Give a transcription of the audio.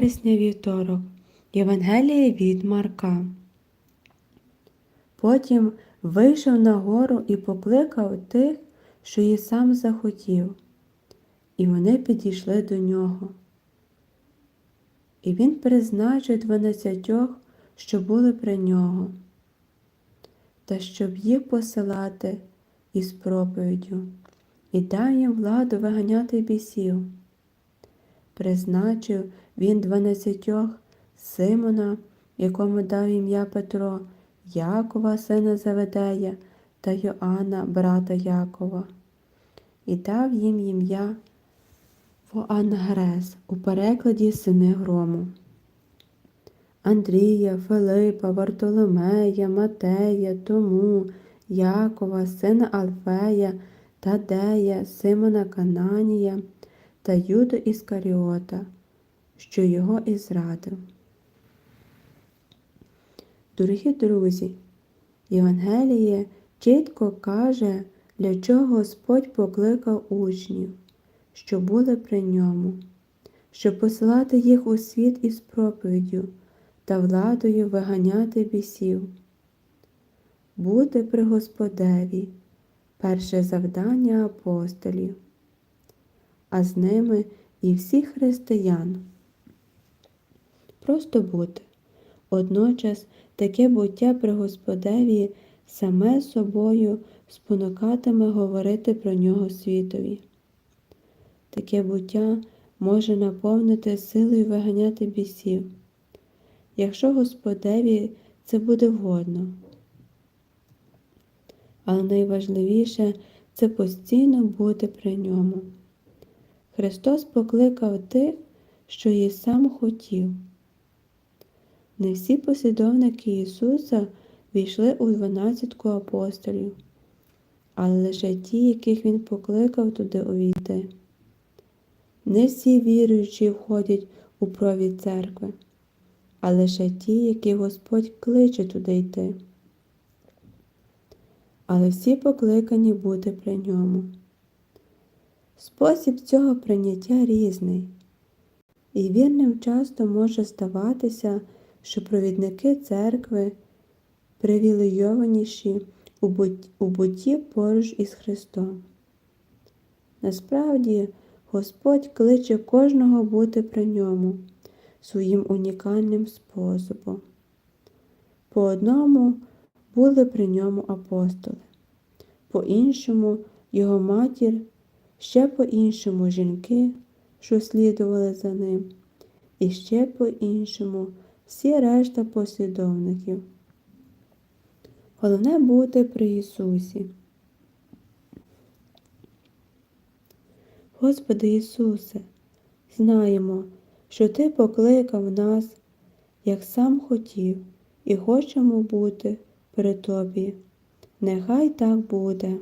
вересня вівторок. Євангеліє від Марка. Потім вийшов на гору і покликав тих, що й сам захотів, і вони підійшли до нього. І він призначив дванадцятьох, що були при нього, та щоб їх посилати із проповіддю, і дав їм владу виганяти бісів. Призначив він дванадцятьох Симона, якому дав ім'я Петро, Якова, сина Заведея, та Йоанна, брата Якова, і дав їм ім'я Воангрес у перекладі сини грому. Андрія, Филипа, Вартоломея, Матея, Тому, Якова, сина Алфея, Тадея, Симона Кананія та Юду Іскаріота, що його і зрадив. Дорогі друзі, Євангеліє чітко каже, для чого Господь покликав учнів, що були при ньому, щоб посилати їх у світ із проповіддю та владою виганяти бісів. Бути при Господеві перше завдання апостолів, а з ними і всіх християн. Просто бути. Водночас таке буття при Господеві саме собою спонукатиме говорити про нього світові. Таке буття може наповнити силою виганяти бісів, якщо Господеві це буде вгодно. Але найважливіше це постійно бути при ньому. Христос покликав тих, що їй сам хотів. Не всі послідовники Ісуса війшли у дванадцятку апостолів, але лише ті, яких Він покликав туди увійти. Не всі віруючі входять у провід церкви, а лише ті, які Господь кличе туди йти. Але всі покликані бути при ньому. Спосіб цього прийняття різний, і вірним часто може ставатися, що провідники церкви привілейованіші у бутті поруч із Христом. Насправді, Господь кличе кожного бути при ньому своїм унікальним способом. По одному були при ньому апостоли, по іншому його матір, ще по іншому жінки, що слідували за ним, і ще по іншому всі решта послідовників. Головне бути при Ісусі. Господи Ісусе, знаємо, що Ти покликав нас, як сам хотів, і хочемо бути при Тобі. Нехай так буде.